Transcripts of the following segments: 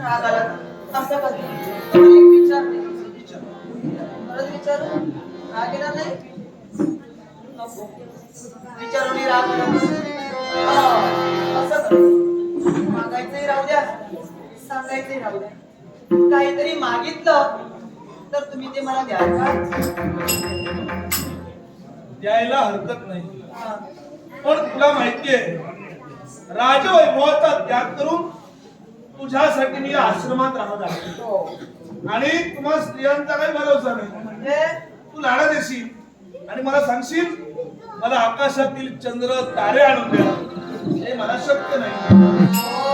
असं एक विचारते परत विचारू? राग येणार नाही? नको. विचारून राग असं मागायचंही राहू द्या सांगायचंही राहू द्या. काहीतरी मागितलं तर तुम्ही ते मला द्याल का? द्यायला हरकत नाही. पण तुला माहितीये राजवैभवाचा त्याग करून तुझ्यासाठी मी आश्रमात राहत आहे. हो. आणि तुम्हा स्त्रियांचा काही भरोसा नाही. म्हणजे? तू लाडा देशील. आणि मला सांगशील मला आकाशातील चंद्र तारे आणून द्या. हे मला शक्य नाही.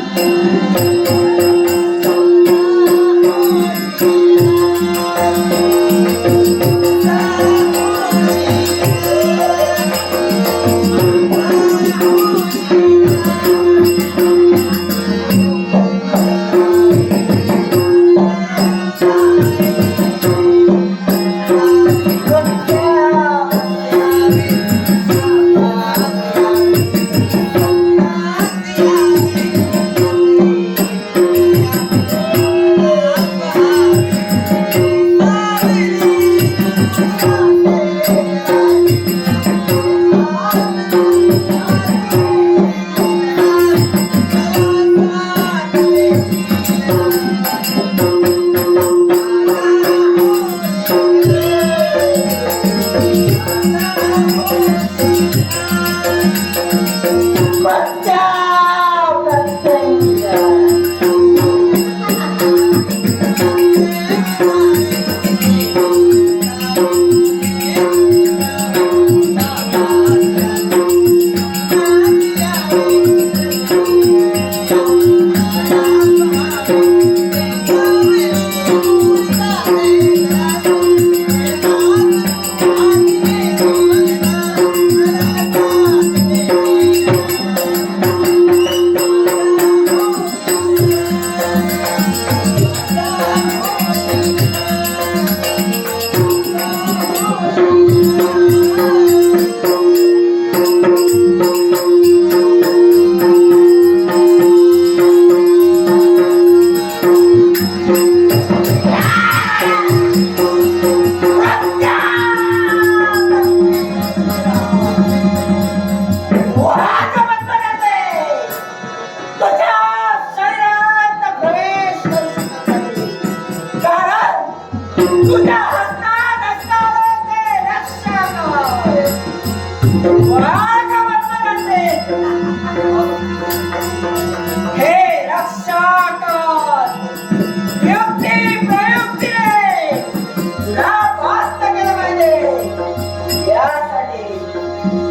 Thank you.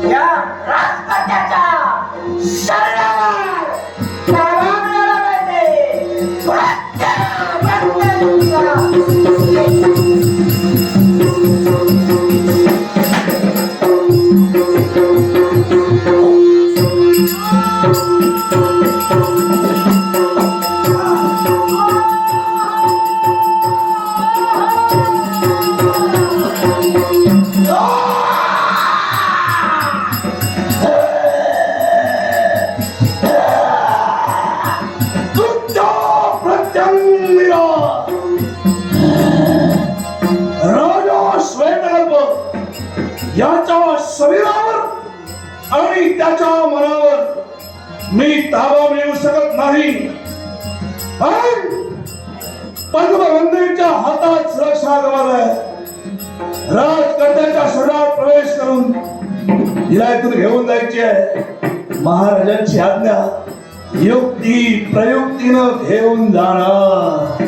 या राजकन्याच्या शरणावर कोणाच्या मनावर मी ताबा मिळवू शकत नाही. पंतप्रधानांच्या हातात सुरक्षा गमालाय राजकर्त्याच्या शरीरात प्रवेश करून हिला इथून घेऊन जायची आहे. महाराजांची आज्ञा युक्ती प्रयुक्तीनं घेऊन जाणार.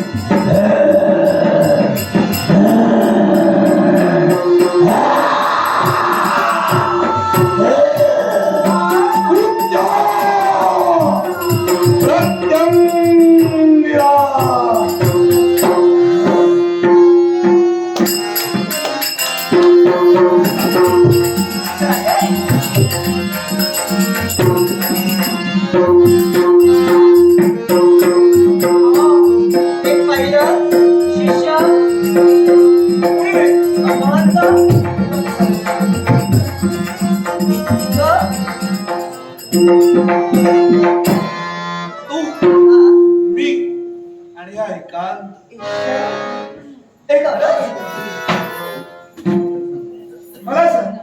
तू मी आणि हा एकांत? मला सांग.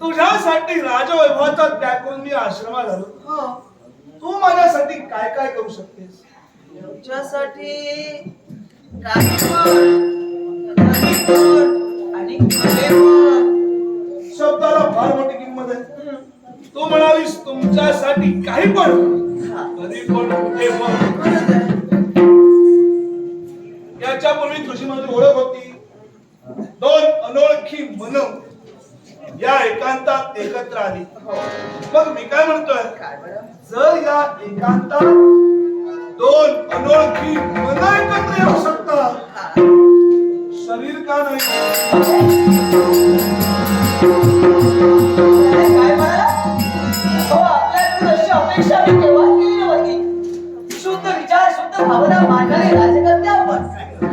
तुझ्यासाठी राजवैभवाचा त्याग करून मी आश्रमात आलो हो. तू माझ्यासाठी काय काय करू शकतेस कलेकोट. शब्दाला फार मोठी किंमत आहे तू म्हणालीस तुमच्यासाठी काही पण हा. कधी पण कुठे पण. याच्यापूर्वी तुझी माझी ओळख होती दोन अनोळखी मन या एकांतात एकत्र आली मग मी काय म्हणतोय? जर या एकांतात दोन अनोळखी मन एकत्र येऊ शकतात हा. शरीर का नाही भावना मांडणारे राजकर्ते आपण.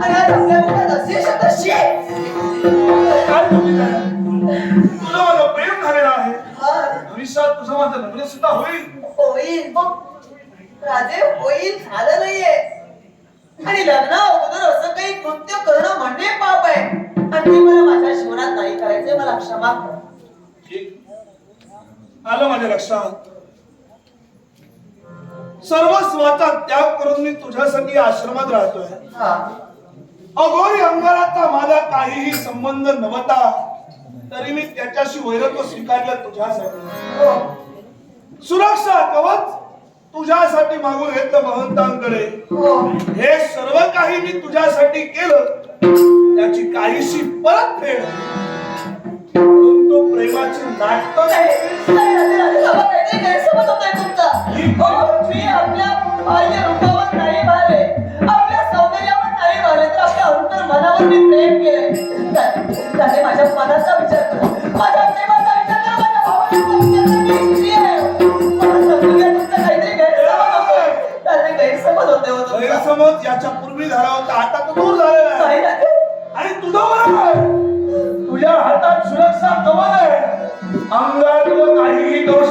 आणि आज आपल्या मुखात असे शब्द शी! काय तुम्ही काय? तुझं माझं प्रेम झालेलं आहे. भविष्यात तुझं माझं लग्न सुद्धा होईल. होईल. राजे होईल झालं नाहीये. आणि लग्न अगोदर असं काही कृत्य करणं म्हणजे पाप आहे. आणि ते मला माझ्या जीवनात नाही करायचंय. मला क्षमा कर. ठीक. आलं माझ्या लक्षात. सर्वस्वाचा त्याग करून मी तुझ्यासाठी आश्रमात राहतोय हा अघोरी अंगाराचा माझा काहीही संबंध नव्हता तरी मी त्याच्याशी वैरत्व स्वीकारलं तुझ्यासाठी हो सुरक्षा कवच तुझ्यासाठी मागून घेतलं महंतांकडे हो हे सर्व काही मी तुझ्यासाठी केलं त्याची काहीशी परतफेड म्हणून तो प्रेमाची नाटक बाह्य रूपावर नाही भाले, आपल्या सौंदर्यावर नाही भाले, तर आपल्या अंतर मनावर मी प्रेम. राजे, राजे, माझ्या मनाचा विचार करा. माझ्या प्रेमाचा विचार करा, माझ्या भावनेचा विचार करा. मी स्त्री आहे. मला समजूया तुमचा काहीतरी गैरसमज होतोय. राजे, गैरसमज होतोय हो. गैरसमज याच्या पूर्वी झाला होता आता तो दूर झालेला आहे. आणि तुझं बरोबर तुझ्या हातात सुरक्षा कवच आहे अंगात तुला काहीही करू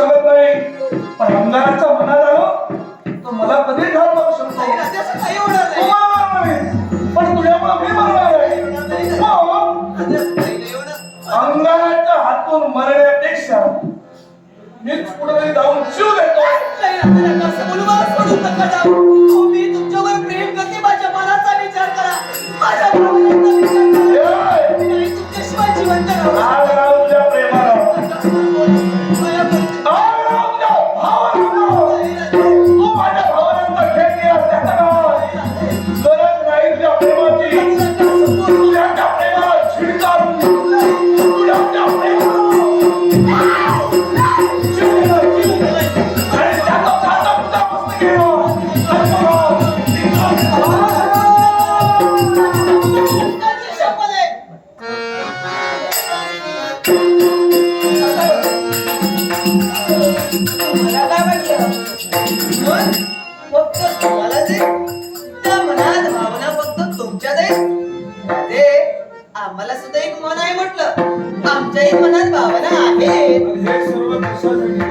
सुद्धा एक मन आहे म्हटलं. आमच्याही मनात भावना आहेत.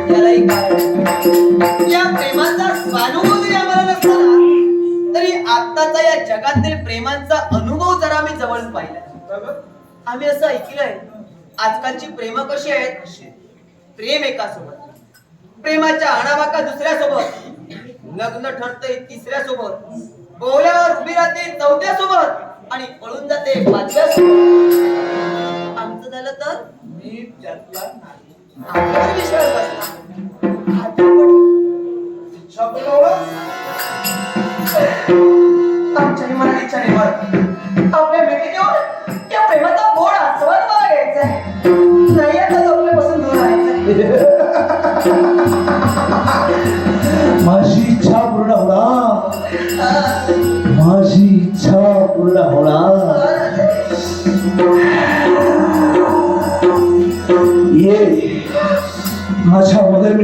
कारण या प्रेमाचा स्वानुभव जरी आम्हाला नसला ना, तरी आत्ताचा या जगातील प्रेमांचा अनुभव जरा आम्ही जवळ पाहिला आम्ही असं ऐकलंय आजकालची प्रेम कशी आहेत? प्रेम एका सोबत प्रेमाच्या अणावाका दुसऱ्या सोबत लग्न ठरतंय तिसऱ्या सोबत बोल्यावर उभी राहते चौथ्या सोबत आणि पळून जाते पाचव्या आमचं झालं तर? मी त्यातला नाही. विश्वास बसला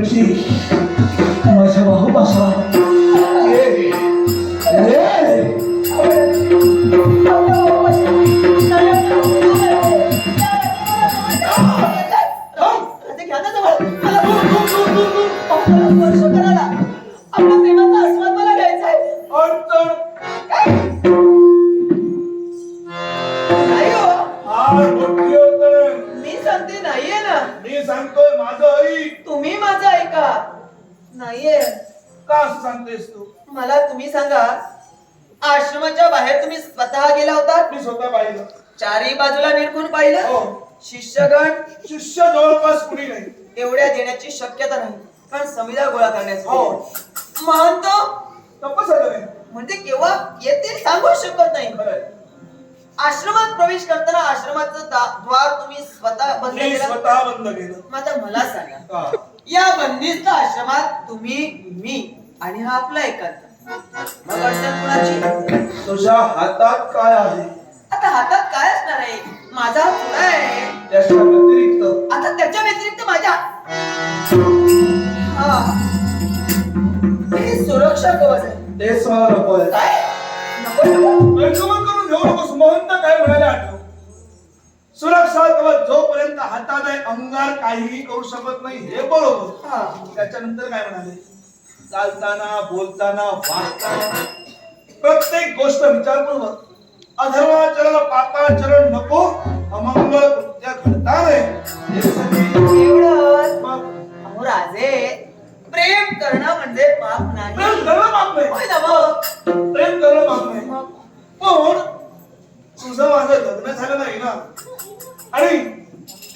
माझ्या नाही एवढ्या देण्याची शक्यता नाही. कारण समिधा गोळा हो. करण्यासाठी महंत म्हणजे केव्हा येते सांगू शकत नाही. आश्रमात प्रवेश करताना आश्रमाचं द्वार तुम्ही स्वतः बंद केलं? स्वतः बंद केलं. आता मला सांगा? या बंदिस्त आश्रमात तुम्ही मी आणि हा आपला एकांत. मग अडचण कुणाची? तुझ्या हातात काय आहे? आता हातात काय असणार आहे? माझा चुडा आहे. त्याच्या व्यतिरिक्त. आता त्याच्या व्यतिरिक्त माझ्या हा. हे सुरक्षा कवच आहे. नको आहे काय? नको नको. गैरसमज करून घेऊ नकोस महंत काय म्हणाले आठव? सुरक्षा कवच जोपर्यंत हातात आहे अंगार काहीही करू शकत नाही हे बरोबर. हा. त्याच्यानंतर काय म्हणाले? चालताना बोलताना वागताना. प्रत्येक गोष्ट विचारपूर्वक. अधर्माचरण पापाचरण नको अमंगळ कृत्य घडता नये राजे प्रेम करणं म्हणजे पाप नाही. प्रेम करणं पाप नाही. प्रेम करणं पाप नाही. पण तुझं माझं लग्न झालं नाही ना? आणि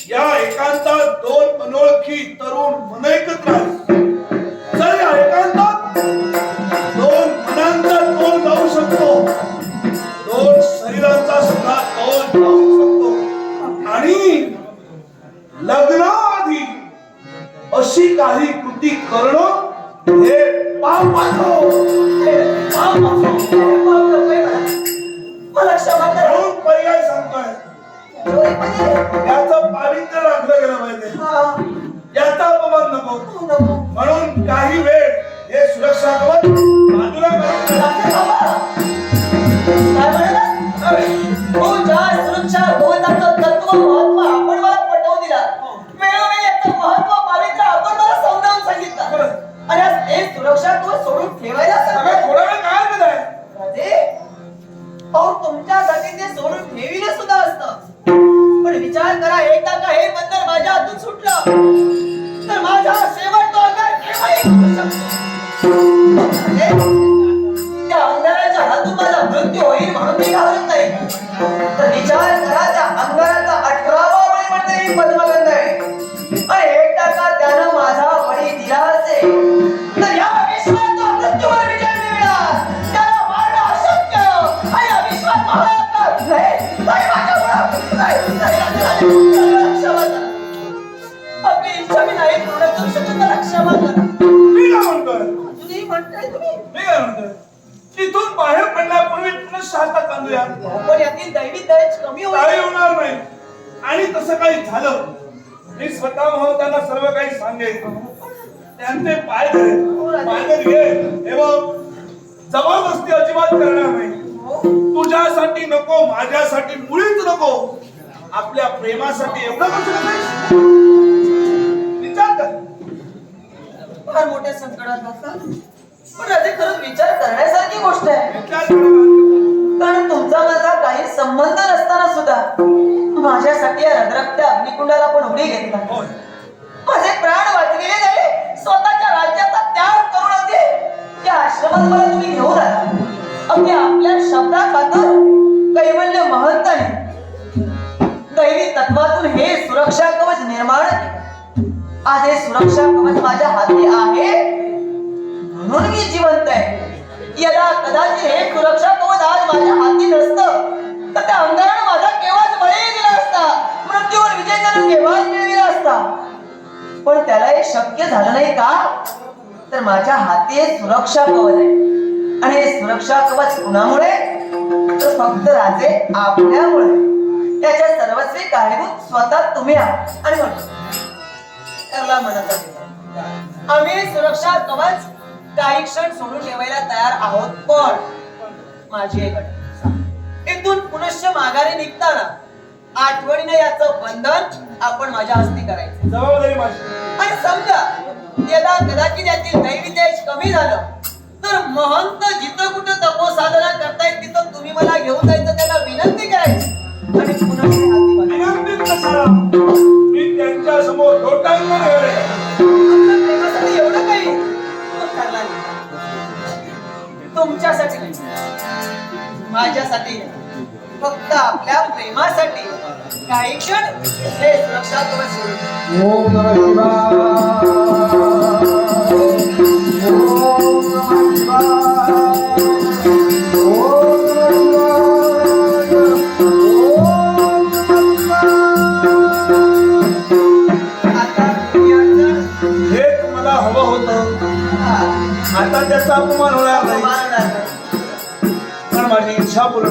या एकांतात दोन अनोळखी तरुण मन एकत्र आहे हे पण यातील दयच कमी काही होईल होणार नाही. आणि तसं काही झालं मी स्वतः महत्वाना सर्व काही सांगेन. त्यांचे पाय घे हे बघ जबरदस्ती अजिबात करणार नाही. हो. तुझ्यासाठी नको माझ्यासाठी मुळीच नको. आपल्या प्रेमासाठी एवढं करू शकतेस विचार कर. फार मोठ्या संकटात असतात पण राजे खरंच विचार करण्यासारखी गोष्ट आहे. विचार कर. कारण तुमचा माझा काही संबंध नसताना सुद्धा माझ्यासाठी या रद्रक्त्या अग्निकुंडाला पण उडी घेतला. माझे प्राण वाचलेले झाले स्वतःच्या राज्याचा त्याग करून अगदी त्या आश्रमात मला तुम्ही घेऊन आला. अगदी आपल्या शब्दात खातर कैवल्य महंताने दैवी तत्वातून हे सुरक्षा कवच निर्माण आज हे सुरक्षा कवच माझ्या हाती आहे. म्हणून मी जिवंत आहे. यदा कदाचित हे सुरक्षा कवच आज माझ्या हाती नसतं. तर त्या अंगारानं माझा केव्हाच बळी दिला असता. मृत्यूवर विजय करून केव्हाच मिळविला असता. पण त्याला हे शक्य झालं नाही का? तर माझ्या हाती हे सुरक्षा कवच आहे. आणि हे सुरक्षा कवच कुणामुळे? तर फक्त राजे आपल्यामुळे. त्याच्या सर्वस्वी कारणीभूत स्वतः तुम्ही आहात. आणि म्हणतो त्याला म्हणत आम्ही सुरक्षा कवच काही क्षण सोडून ठेवायला तयार आहोत पण माझी एक. इथून पुनश्च माघारी निघताना आठवणीने याचं बंधन आपण माझ्या हस्ती करायचं. जबाबदारी माझी. आणि समजा यदा कदाचित यातील दैवी तेज कमी झालं तर महंत जिथं कुठं तपोसाधना करतायत तिथं तुम्ही मला घेऊन जायचं त्याला विनंती करायची. आणि पुन्हा मी त्यांच्यासमोर तुमच्यासाठी नाही माझ्यासाठी. फक्त आपल्या प्रेमासाठी काही क्षण हे सुरक्षा कवच सोडून ओम नमः शिवाय ओम नमः शिवाय ओम नमः शिवाय ओम नमः आता तुम्ही अडचण हेच मला हवं होतं आता त्याचा अपमान होणार नाही. पण माझी इच्छा पूर्ण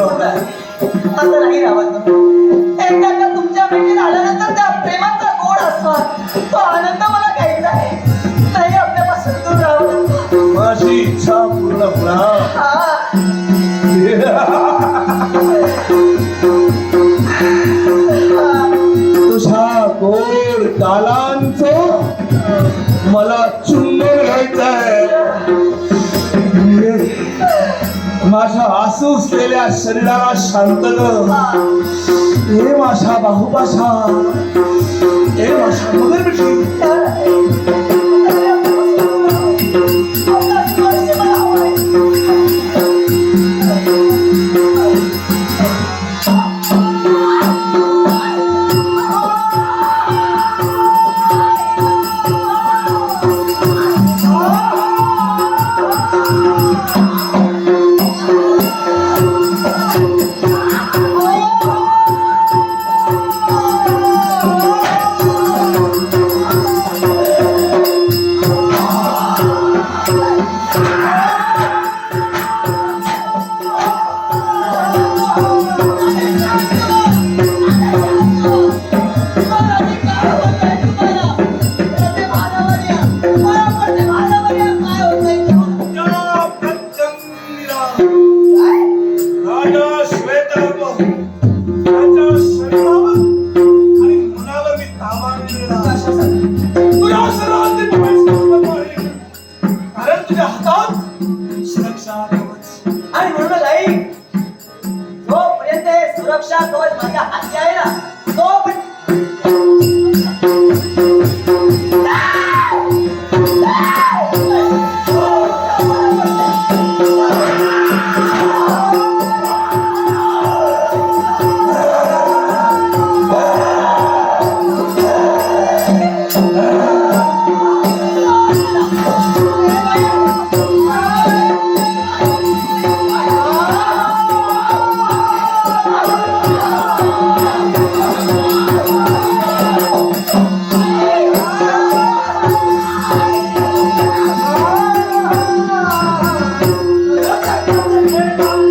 फुसफुस केल्या शरीराला शांत हे माशा बाहुपाशा हे माशा मगर मिठी